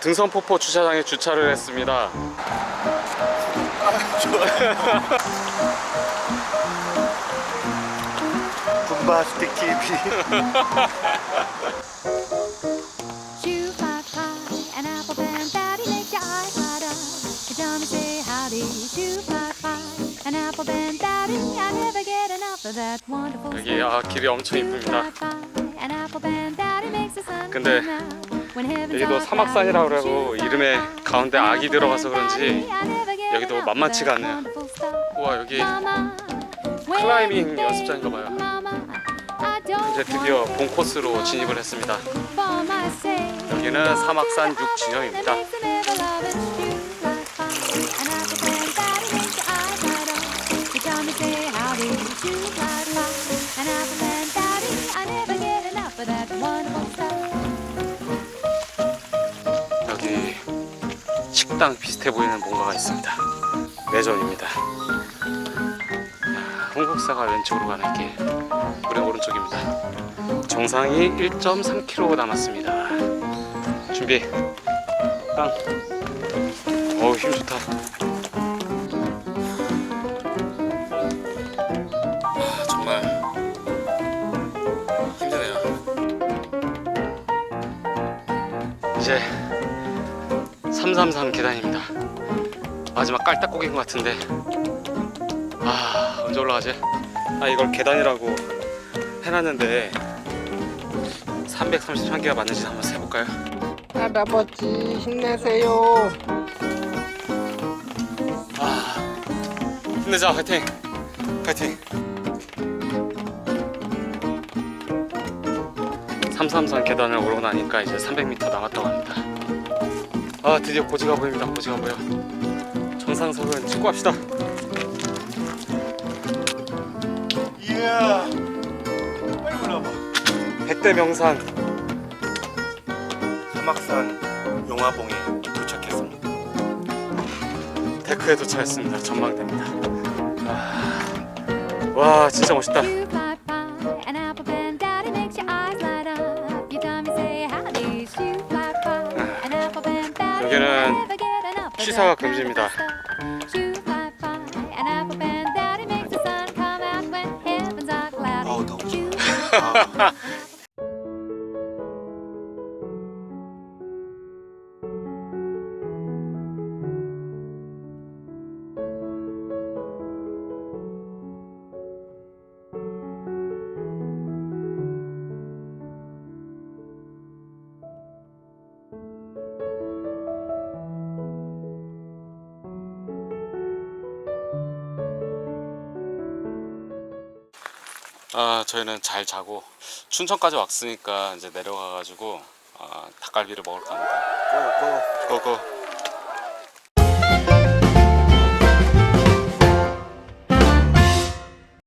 등선폭포 주차장에 주차를 했습니다. 분바스틱 TV Shoe five pie, an apple band daddy makes your eyes light up. You tell me say howdy. Shoe five pie, an apple band daddy. I never get enough of that wonderful 여기 아 길이 엄청 이쁩니다. 근데 여기도 사막산이라고 그러고 이름에 가운데 악이 들어가서 그런지 여기도 만만치가 않네요. 우와 여기 클라이밍 연습장인가 봐요. 이제 드디어 본 코스로 진입을 했습니다. 여기는 사막산 6진영입니다. 여기 식당 비슷해 보이는 뭔가가 있습니다. 매점입니다. 홍국사가 왼쪽으로 가는 길, 우리 오른쪽입니다. 정상이 1.3km 남았습니다. 준비. 땅. 어우 힘 좋다. 아, 정말 힘드네요. 이제 333 계단입니다. 마지막 깔딱고기인 것 같은데 아 언제 올라가지? 아 이걸 계단이라고 해놨는데 333개가 맞는지 한번 세볼까요? 할아버지 힘내세요 아 힘내자 화이팅 화이팅 333 계단을 오르고 나니까 이제 300m 남았다고 합니다 아 드디어 고지가 보입니다. 고지가 보여. 정상석은 축구합시다. 이야 빨리 올라봐. 백대 명산. 사막산 용화봉에 도착했습니다. 데크에 도착했습니다. 전망대입니다. 아, 와 진짜 멋있다 여기는 취사가 금지입니다. 아 저희는 잘 자고 춘천까지 왔으니까 이제 내려가가지고 아, 닭갈비를 먹을까 합니다. 고고. 고고